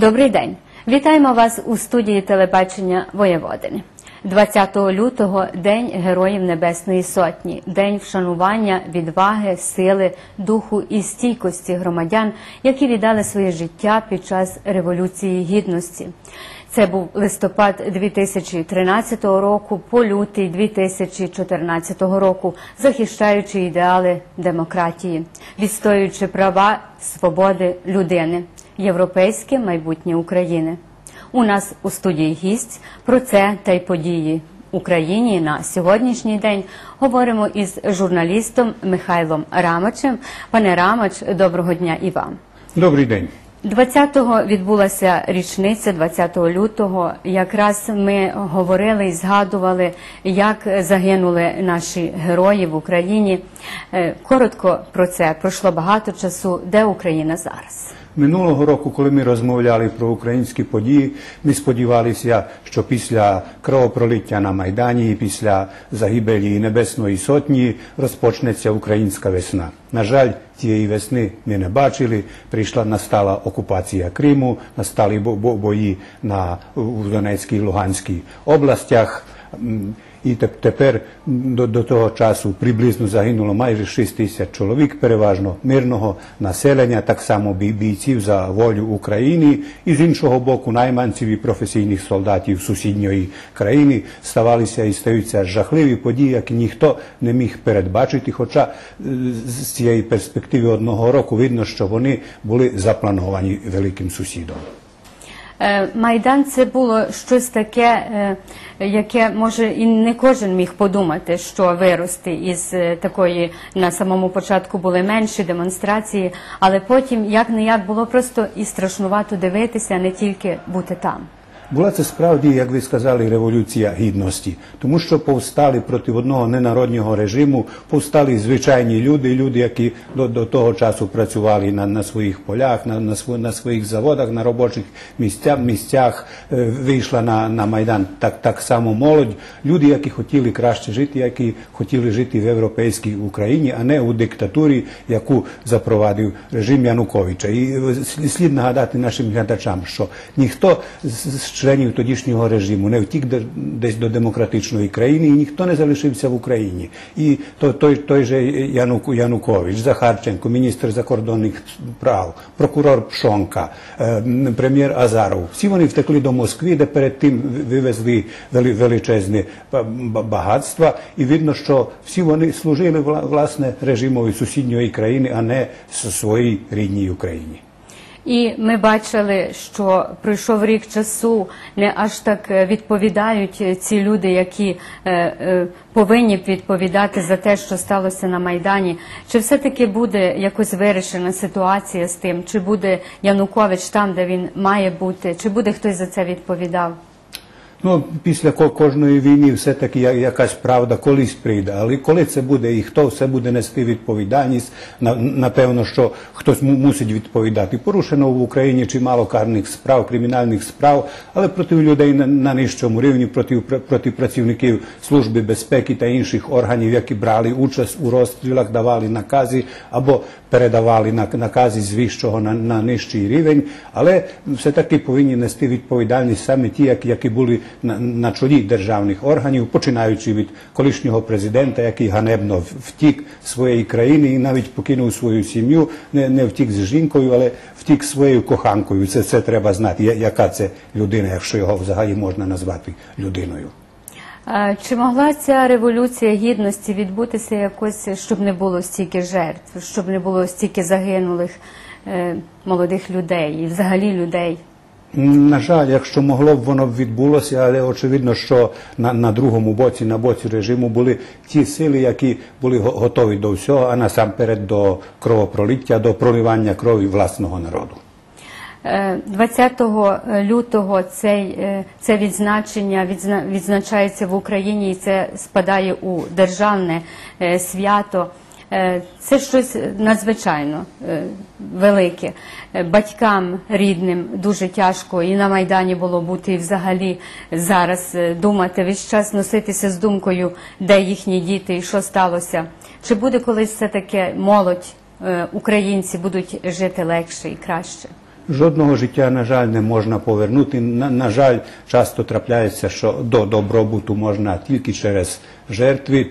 Добрий день. Вітаємо вас у студії телебачення Воєводини. 20 лютого День Героїв Небесної Сотні, день вшанування, відваги, сили, духу і стійкості громадян, які віддали своє життя під час Революції Гідності. Це був листопад 2013 року по лютий 2014 року, захищаючи ідеали демократії, відстоюючи права, свободи людини, європейське майбутнє України. У нас у студії гість про це та й події Україні на сьогоднішній день говоримо із журналістом Михайлом Рамачем. Пане Рамач, доброго дня і вам. Добрий день. 20-го відбулася річниця 20 лютого. Якраз ми говорили і згадували, як загинули наші герої в Україні. Е, Коротко про це пройшло багато часу. Де Україна зараз? Минулого року, коли ми розмовляли про українські події, ми сподівалися, що після кровопролиття на Майдані після загибелі Небесної Сотні розпочнеться українська весна. На жаль, цієї весни ми не бачили. Прийшла настала окупація Криму, настали бо- бо- бої на у Донецькій і Луганській областях. І теп- тепер до, до того часу приблизно загинуло майже 6 тисяч чоловік, переважно мирного населення, так само бій- бійців за волю України, і з іншого боку, найманців і професійних солдатів сусідньої країни ставалися і стаються жахливі події, які ніхто не міг передбачити. Хоча е, з цієї перспективи одного року видно, що вони були заплановані великим сусідом. Е, Майдан це було щось таке, е, яке може і не кожен міг подумати, що вирости із е, такої на самому початку були менші демонстрації, але потім як не як було просто і страшнувато дивитися, а не тільки бути там. Була це справді, як ви сказали, революція гідності, тому що повстали проти одного ненароднього режиму, повстали звичайні люди, люди, які до, до того часу працювали на, на своїх полях, на, на, сво- на своїх заводах, на робочих місцях, місцях е, вийшла на, на майдан так, так само молодь, люди, які хотіли краще жити, які хотіли жити в європейській Україні, а не у диктатурі, яку запровадив режим Януковича. І слід нагадати нашим глядачам, що ніхто з членів тодішнього режиму не втік де- десь до демократичної країни, і ніхто не залишився в Україні. І то- той, той же Януку, Янукович, Захарченко, міністр закордонних справ, прокурор Пшонка, е, прем'єр Азаров. Всі вони втекли до Москви, де перед тим вивезли вели- величезне ба- ба- багатства. І видно, що всі вони служили власне режимові сусідньої країни, а не своїй рідній Україні. І ми бачили, що пройшов рік часу, не аж так е, відповідають е, ці люди, які е, повинні б відповідати за те, що сталося на Майдані. Чи все-таки буде якось вирішена ситуація з тим? Чи буде Янукович там, де він має бути? Чи буде хтось за це відповідав? Ну, після ко- кожної війни все-таки якась правда колись прийде. Але коли це буде і хто все буде нести відповідальність, на- напевно, що хтось му- мусить відповідати. Порушено в Україні чимало карних справ, кримінальних справ, але проти людей на, нижчому рівні, проти, пр- проти працівників Служби безпеки та інших органів, які брали участь у розстрілах, давали накази або передавали накази з вищого на, на нижчий рівень, але все-таки повинні нести відповідальність саме ті, які були на, чолі державних органів, починаючи від колишнього президента, який ганебно втік своєї країни і навіть покинув свою сім'ю, не, втік з жінкою, але втік своєю коханкою. Це, це треба знати, яка це людина, якщо його взагалі можна назвати людиною. Чи могла ця революція гідності відбутися якось, щоб не було стільки жертв, щоб не було стільки загинулих е, молодих людей і взагалі людей? На жаль, якщо могло б воно б відбулося, але очевидно, що на, на другому боці, на боці режиму були ті сили, які були готові до всього, а насамперед до кровопролиття, до проливання крові власного народу. Е, 20 лютого цей, е, це відзначення відзна- відзначається в Україні і це спадає у державне е, свято. Е, Це щось надзвичайно е, велике. Е, Батькам рідним дуже тяжко і на Майдані було бути, і взагалі зараз думати, весь час носитися з думкою, де їхні діти і що сталося. Чи буде колись все таке молодь, українці будуть жити легше і краще? Жодного життя, на жаль, не можна повернути. На, на жаль, часто трапляється, що до добробуту можна тільки через жертви.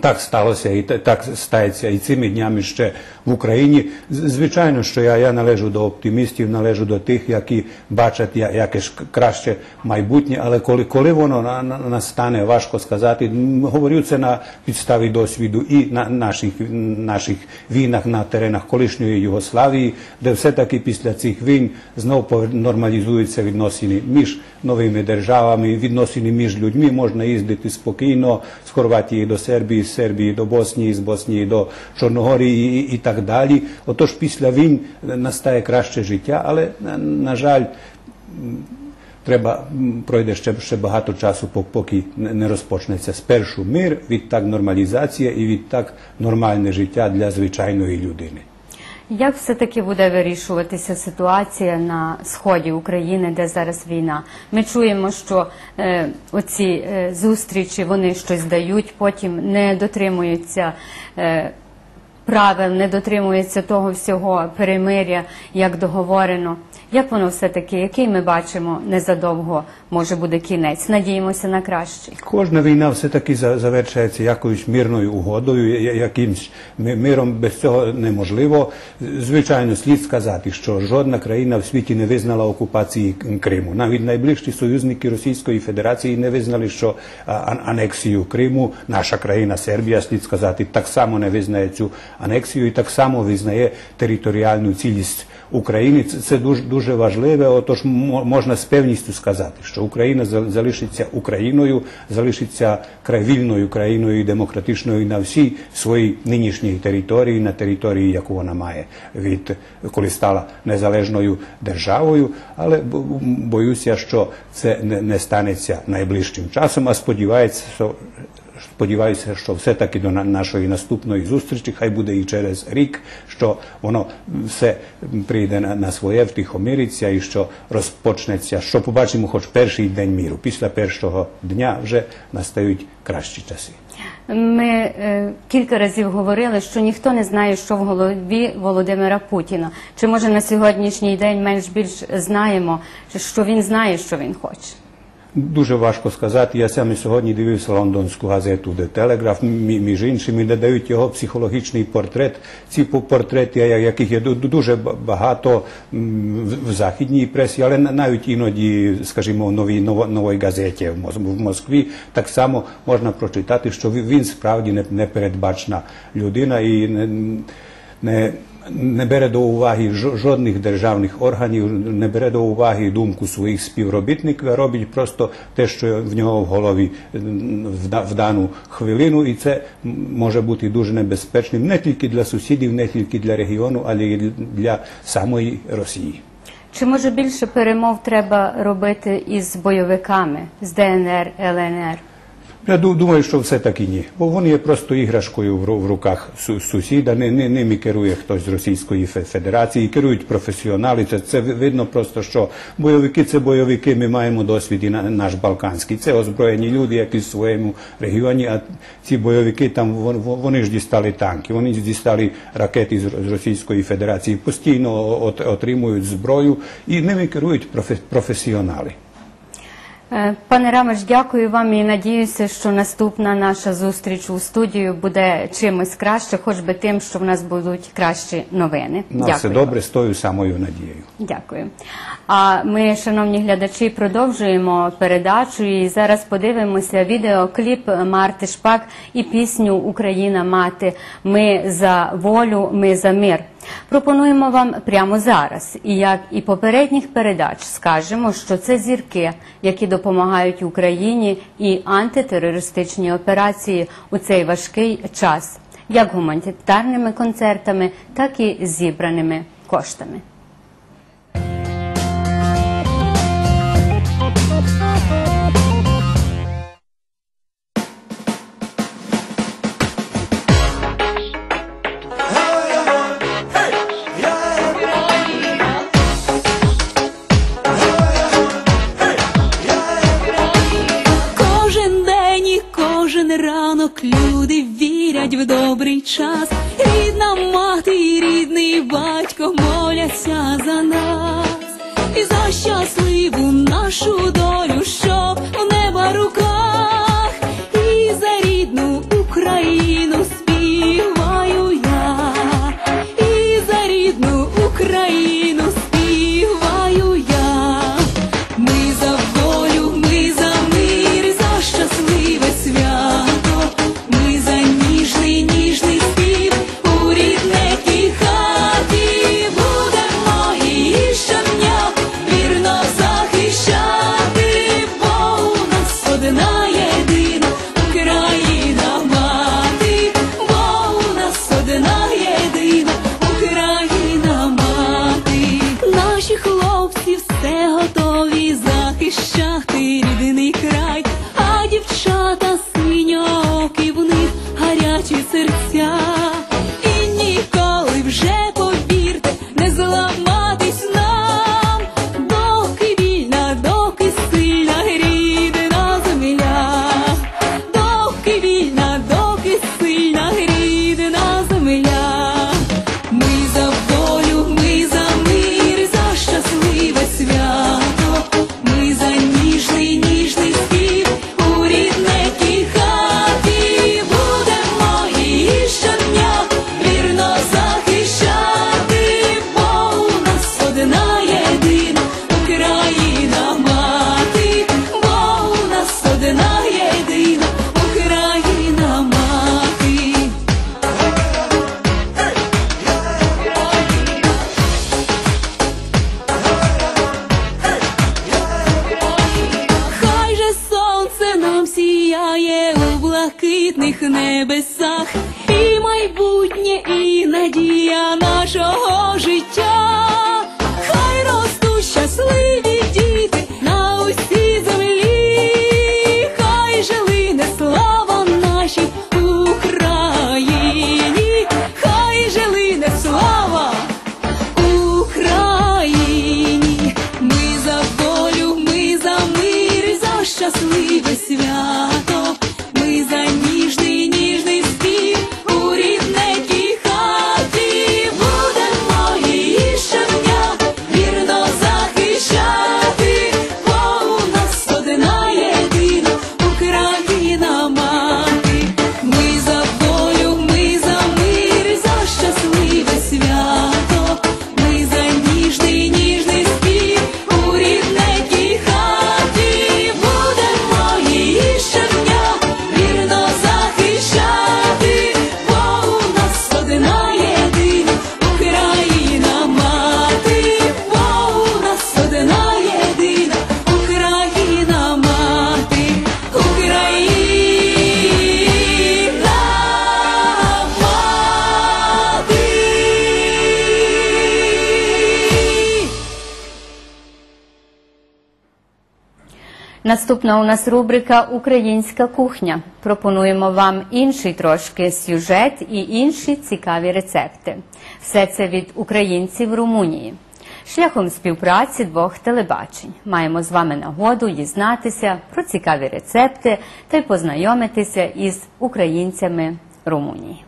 Так сталося і та- так стається і цими днями ще в Україні. Звичайно, що я, я належу до оптимістів, належу до тих, які бачать яке ж краще майбутнє, але коли, коли воно на- на- настане, важко сказати. Говорю це на підставі досвіду і на наших, наших війнах на теренах колишньої Югославії, де все-таки після цих війн знову нормалізуються відносини між новими державами, відносини між людьми. Можна їздити спокійно Хорватії до Сербії, з Сербії до Боснії, з Боснії до Чорногорії і, і так далі. Отож, після війн настає краще життя, але на, на жаль. Треба пройде ще, ще багато часу, поки не не розпочнеться спершу мир, відтак нормалізація і відтак нормальне життя для звичайної людини. Як все-таки буде вирішуватися ситуація на сході України, де зараз війна? Ми чуємо, що е, оці е, зустрічі вони щось дають, потім не дотримуються е, правил, не дотримуються того всього перемиря, як договорено. Як воно все-таки, який ми бачимо незадовго може буде кінець? Надіємося на кращий. Кожна війна все-таки за- завершується якоюсь мирною угодою, якимсь ми- миром без цього неможливо. Звичайно, слід сказати, що жодна країна в світі не визнала окупації Криму. Навіть найближчі союзники Російської Федерації не визнали, що анексію Криму наша країна Сербія, слід сказати, так само не визнає цю анексію і так само визнає територіальну цілість України. Це, дуже дуже важливе. Отож, мо- можна з певністю сказати, що Україна за- залишиться Україною, залишиться вільною країною і демократичною на всій своїй нинішній території, на території, яку вона має від коли стала незалежною державою. Але бо- боюся, що це не станеться найближчим часом, а сподівається, що Сподіваюся, що все-таки до на- нашої наступної зустрічі, хай буде і через рік, що воно все прийде на своє, втихомириться і що розпочнеться, що побачимо хоч перший день міру. Після першого дня вже настають кращі часи. Ми е, кілька разів говорили, що ніхто не знає, що в голові Володимира Путіна. Чи може на сьогоднішній день менш більш знаємо, що він знає, що він хоче? Дуже важко сказати. Я саме сьогодні дивився лондонську газету «Де Телеграф», між іншими, де дають його психологічний портрет. Ці портрети, яких є дуже багато в- західній пресі, але навіть іноді, скажімо, в новій новій газеті в Москві, так само можна прочитати, що він- справді не- непередбачна людина і не не бере до уваги жо- жодних державних органів, не бере до уваги думку своїх співробітників, а робить просто те, що в нього в голові в дану хвилину, і це може бути дуже небезпечним не тільки для сусідів, не тільки для регіону, але й для самої Росії. Чи може більше перемов треба робити із бойовиками з ДНР, ЛНР? Я думаю, що все-таки ні. Бо вони є просто іграшкою в ру- в руках сусіда. Не, ними керує хтось з Російської Федерації, керують професіонали. Це, це видно просто, що бойовики це бойовики. Ми маємо досвід і на наш балканський. Це озброєні люди, які в своєму регіоні. А ці бойовики там вон- вон- вони ж дістали танки, вони ж дістали ракети з Російської Федерації. Постійно отримують зброю і ними керують профе- професіонали. Е, Пане Рамеш, дякую вам і надіюся, що наступна наша зустріч у студію буде чимось краще, хоч би тим, що в нас будуть кращі новини. На все добре з тою самою надією. Дякую. А ми, шановні глядачі, продовжуємо передачу і зараз подивимося відеокліп Марти Шпак і пісню Україна мати. Ми за волю, ми за мир. Пропонуємо вам прямо зараз. І як і попередніх передач скажемо, що це зірки, які допомагають Україні і антитерористичні операції у цей важкий час, як гуманітарними концертами, так і зібраними коштами. В добрий час. За Наступна у нас рубрика Українська кухня. Пропонуємо вам інший трошки сюжет і інші цікаві рецепти. Все це від українців Румунії. Шляхом співпраці двох телебачень маємо з вами нагоду дізнатися про цікаві рецепти та й познайомитися із українцями Румунії.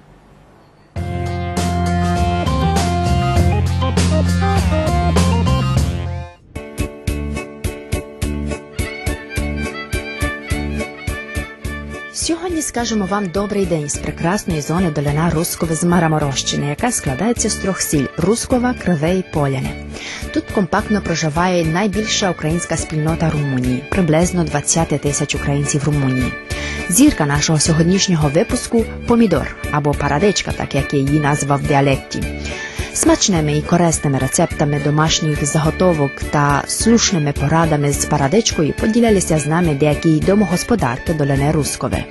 Сьогодні скажемо вам добрий день з прекрасної зони долина Рускове з Мараморощини, яка складається з трьох сіль Рускова, Криве і Поляне. Тут компактно проживає найбільша українська спільнота Румунії, приблизно 20 тисяч українців Румунії. Зірка нашого сьогоднішнього випуску помідор або парадичка, так як її назва в діалекті. Смачними і корисними рецептами домашніх заготовок та слушними порадами з парадичкою поділялися з нами деякі домогосподарки Доляне Рускове.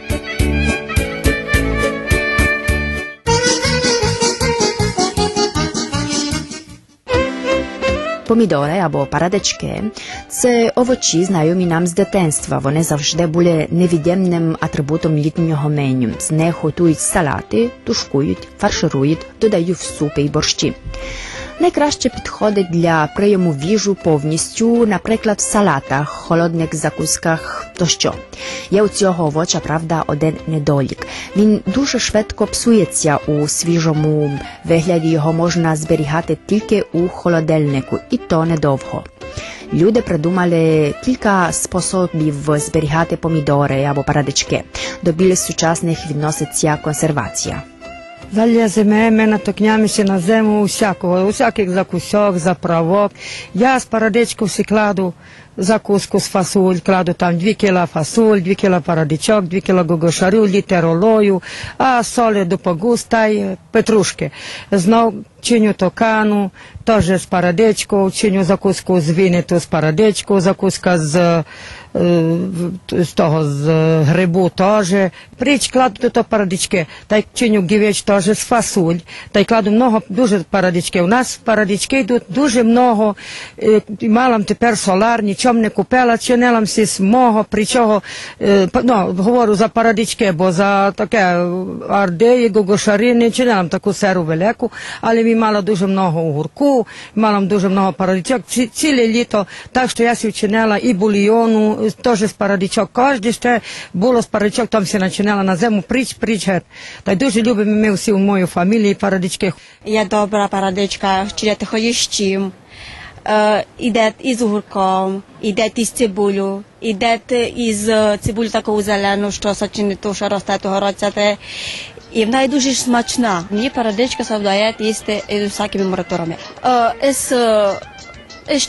Помідори або парадички це овочі, знайомі нам з дитинства. Вони завжди були невід'ємним атрибутом літнього меню. З них готують салати, тушкують, фарширують, додають в супи й борщі. Найкраще підходить для прийому в їжу повністю, наприклад, в салатах, холодних закусках тощо. Є у цього овоча, правда, один недолік. Він дуже швидко псується у свіжому вигляді. Його можна зберігати тільки у холодильнику, і то недовго. Люди придумали кілька способів зберігати помідори або парадички. До більш сучасних відноситься консервація. Заліземо, ми натокнямося на зиму усякого, усяких закусок, заправок. Я з парадичку всі кладу закуску з фасоль, кладу там 2 кіла фасоль, 2 кіла парадичок, 2 кіла гогошарю, літер олою, а солі до погуста й петрушки. Знов чиню токану, теж з парадичку, чиню закуску з віниту з парадичку, закуска з з того з грибу теж. Пріч кладу того парадички, та й чиню гівеч теж з фасоль, та й кладу много, дуже парадички. У нас парадички йдуть дуже много, е, малам тепер солар, нічого не купила, чинилам сі з мого, при чого, е, ну, говорю за парадички, бо за таке ардеї, гогошари, не чинилам таку серу велику, але ми мала дуже много огурку, мала дуже много парадичок, Ці, ціле літо, так що я си вчинила і бульйону, е, теж з парадичок, кожен ще було з парадичок, там си начинала на зиму, пріч, гет. Та дуже любимо ми всі в моїй фамілії парадички. Є добра парадичка, чилете хоїщим, е, іде із огурком, іде із цибулю, іде із цибулю таку зелену, що сочини ту, що росте того роця. те. І вона дуже смачна. Мені парадичка се вдає їсти із всякими мораторами. Е,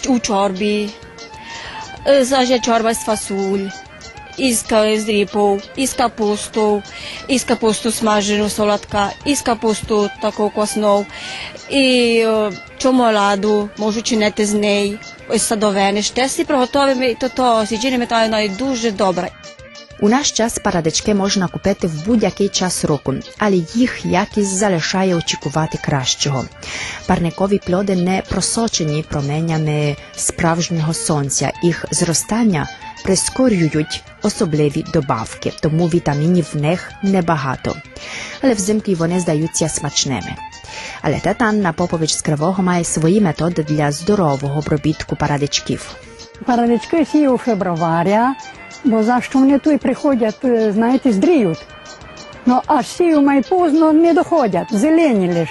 у чорбі, Заже чорба з фасуль, із, ріпу, із капусту, із капусту смажену солодка, із капусту таку косну, і чомоладу можу чинити з неї, ось садовини. Ще си приготовимо, то то сіджини та вона дуже добра. У наш час парадички можна купити в будь-який час року, але їх якість залишає очікувати кращого. Парникові плоди не просочені променями справжнього сонця. Їх зростання прискорюють особливі добавки, тому вітамінів в них небагато. Але взимки вони здаються смачними. Але тета Анна Попович з Кривого має свої методи для здорового обробітку парадичків. Парадички сію февраларя, бо за що вони тут приходять, е, знаєте, здріють. Ну, аж сію май поздно не доходять, зелені лиш.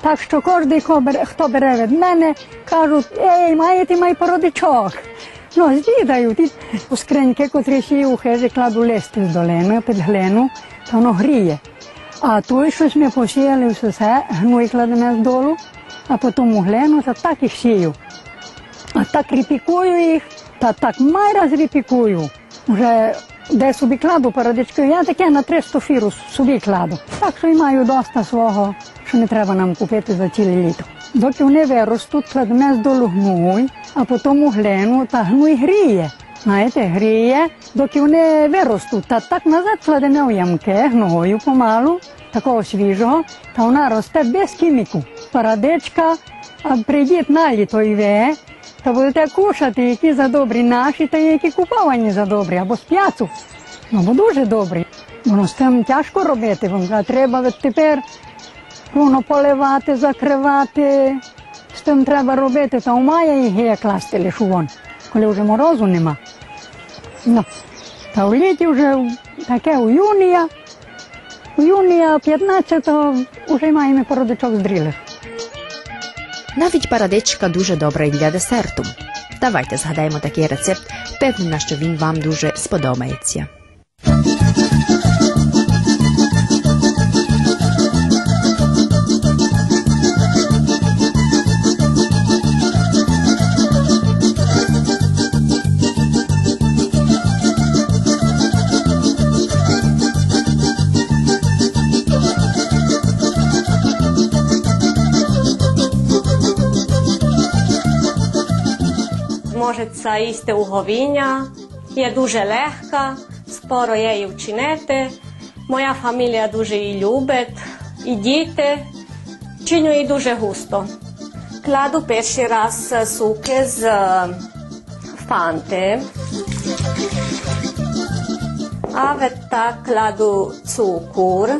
Так що кожен, хто бере, від мене, кажуть, ей, маєте май породичок. Ну, з'їдають. І у скриньки, котрі сію, хижі кладу листи з долини під глину, то воно гріє. А той, щось ми посіяли все, гной кладемо з долу, а потім у глину, то так їх сію. А так ріпікую їх, та так майраз ріпікую. Вже де собі кладу парадички, я таке на 300 фіру собі кладу. Так що і маю доста свого, що не треба нам купити за ціле літо. Доки вони виростуть, кладемо долу гной, а потім у глину, та гной гріє. Знаєте, гріє, доки вони виростуть. Та так назад кладемо в ямки гною помалу, такого свіжого, та вона росте без хіміку. Парадичка, а прийдіть на літо і ви, та будете кушати, які за добрі наші, та які куповані за добрі, або з п'яцу. Ну, бо дуже добрі. Воно з тим тяжко робити, вам треба тепер воно поливати, закривати. З тим треба робити, та має їх є класти лише вон, коли вже морозу нема. Ну, та в літі вже таке у юнія, у юнія 15-го вже маємо породичок здрілих. Навіть парадичка дуже добра і для десерту. Давайте згадаємо такий рецепт. Певна, що він вам дуже сподобається. Можеться їсти уговіння, є дуже легка, скоро її вчинити. Моя фамілія дуже її любить, і діти. Чиню її дуже густо. Кладу перший раз суки з фанти. А так кладу цукор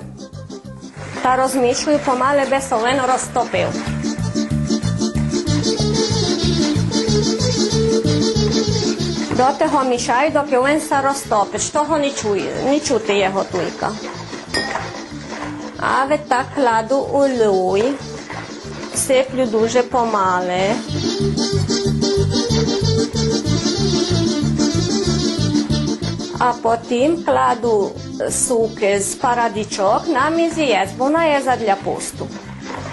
та розмішую помале без солено розтопив. До того мішаю, доки він се розтопить. Того не чує, не чути його туйка. А від так кладу у люй, сиплю дуже помале. А потім кладу суки з парадичок на мізієць, бо вона є задля пусту.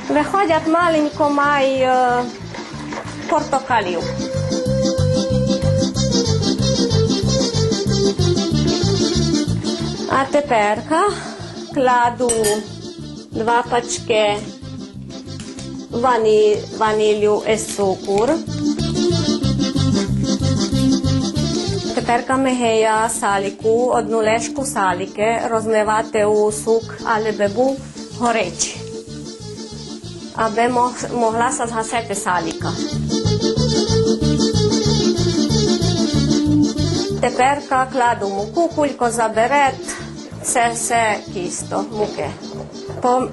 Виходять маленько май е, портокалів. А теперка кладу два пачки вані, ванілю і цукор. Теперка мегея саліку, одну лешку саліки розливати у сук, але би був горячий. Аби могла згасити саліка. Теперка кладу муку, кулько забере, це все кісто, муки.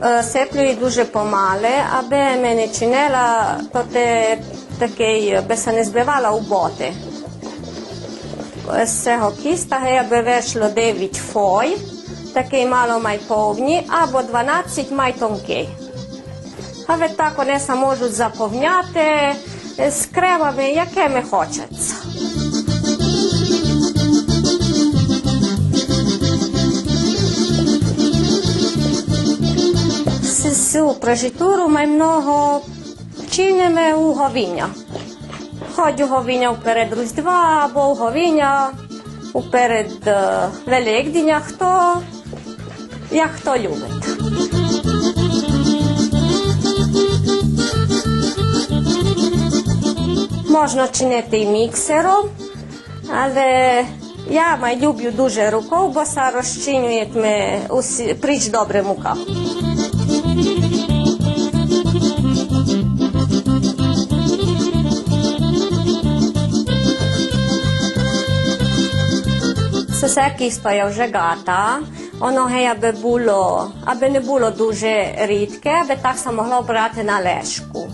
Е, сиплю дуже помале, аби мене не чинила, те, такий, би не збивала у боти. З цього кіста аби вийшло 9 фой, такий мало май повні, або 12 май тонкий. А ви так вони можуть заповняти з кремами, якими хочеться. Цю прожитуру май много чинимо у говіння. Хоч у говіння вперед Різдва, або у говіння вперед е, Великдня, хто як хто любить. Можна чинити і міксером, але я май люблю дуже рукою, бо розчинює ми усі прич добре мука. Все кісто я вже гата. Воно гей, аби було, аби не було дуже рідке, аби так се могло брати на лешку.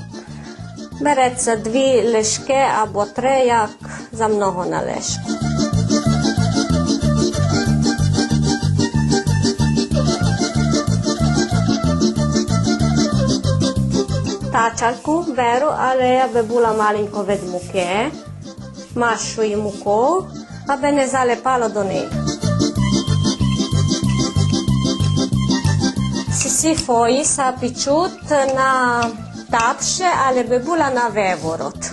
Береться дві лишки або три, як за много на лешку. Тачалку беру, але аби була маленько від муки. Машу муку, аби pa bene zalepalo do nje. Sisifoi sa pičut na tapše, ali bi bila na vevorot.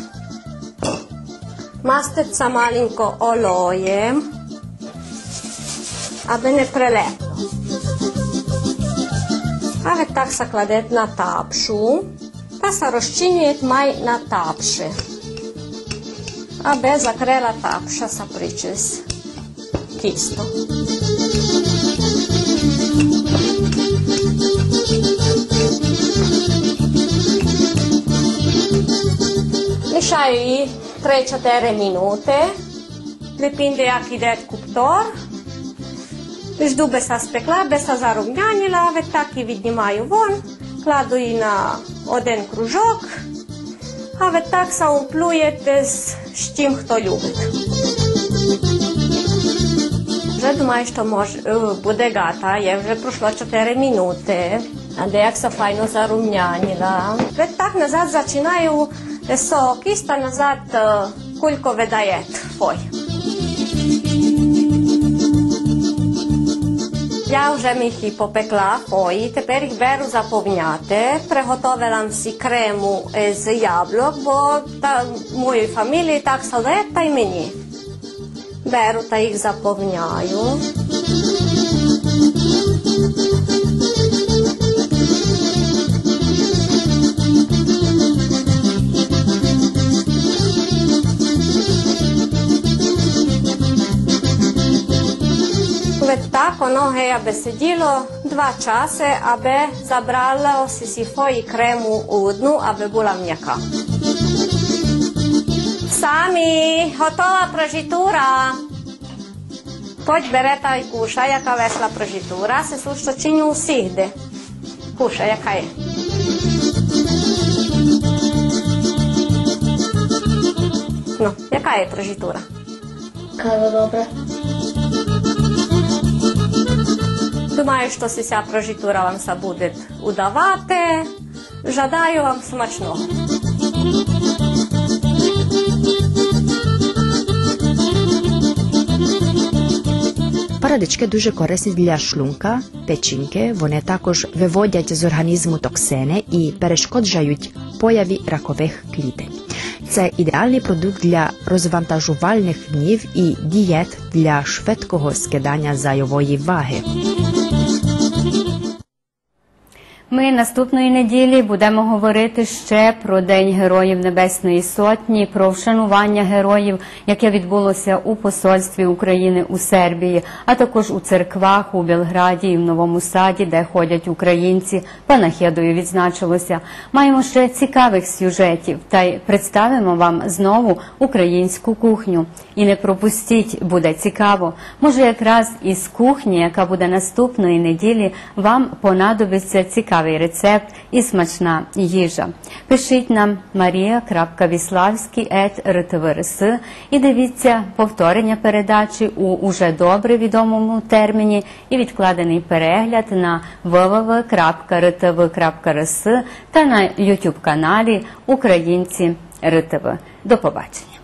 Mastet sa malinko olojem, a bene prelepo. Ave tak sa kladet na tapšu, pa sa roščinjet maj na tapše. Аби закрила тапша са причес кісто. Лишаю її 3-4 минути. Depinde як іде куптор. Жду би се спекла, би се зарум'янила, ви так і віднімаю вон, кладу її на один кружок, а ви так се умплюєте з, тим, хто любить. Вже думаю, що мож, е, буде гата, я вже пройшло 4 минути, а де як се файно зарум'янила. Ви так назад починаю сок, та назад е, кулько видає фой. Я вже їх попекла фої, тепер їх беру заповняти. Приготовила всі крему з яблук, бо та, моїй фамілії так солить, та й мені. Беру та їх заповняю. Zakon o besedilo dva čase, aby zabralo sisifoji kremu u dnu, aby bila mjeka. Sami, gotova prožitura! Poď bereta i kuša, jaka vesla prožitura se su što činju svihde. Kuša, jaka je. No, jaka je prožitura? Kada dobra. Думаю, що ця прожитура вам се буде удавати. Жадаю вам смачного. Парадички дуже корисні для шлунка, печінки. Вони також виводять з організму токсини і перешкоджають появі ракових клітин. Це ідеальний продукт для розвантажувальних днів і дієт для швидкого скидання зайвої ваги. Ми наступної неділі будемо говорити ще про День Героїв Небесної Сотні, про вшанування героїв, яке відбулося у посольстві України у Сербії, а також у церквах у Белграді і в Новому Саді, де ходять українці. Панахідою відзначилося. Маємо ще цікавих сюжетів та й представимо вам знову українську кухню. І не пропустіть, буде цікаво. Може, якраз із кухні, яка буде наступної неділі, вам понадобиться цікавий рецепт і смачна їжа. Пишіть нам maria.віславський.ртврс і дивіться повторення передачі у уже добре відомому терміні і відкладений перегляд на www.rtv.rs та на YouTube каналі Українці РТВ. До побачення.